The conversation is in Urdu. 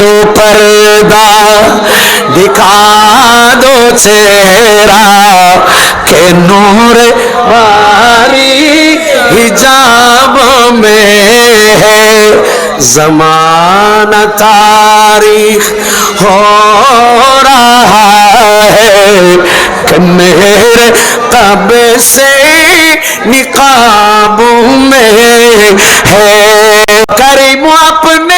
دو پردہ، دکھا دو چہرہ کہ نور باری حجاب میں ہے۔ زمانہ تاریخ ہو رہا ہے۔ کہ میرے قب سے نقاب میں ہے۔ کریم اپنے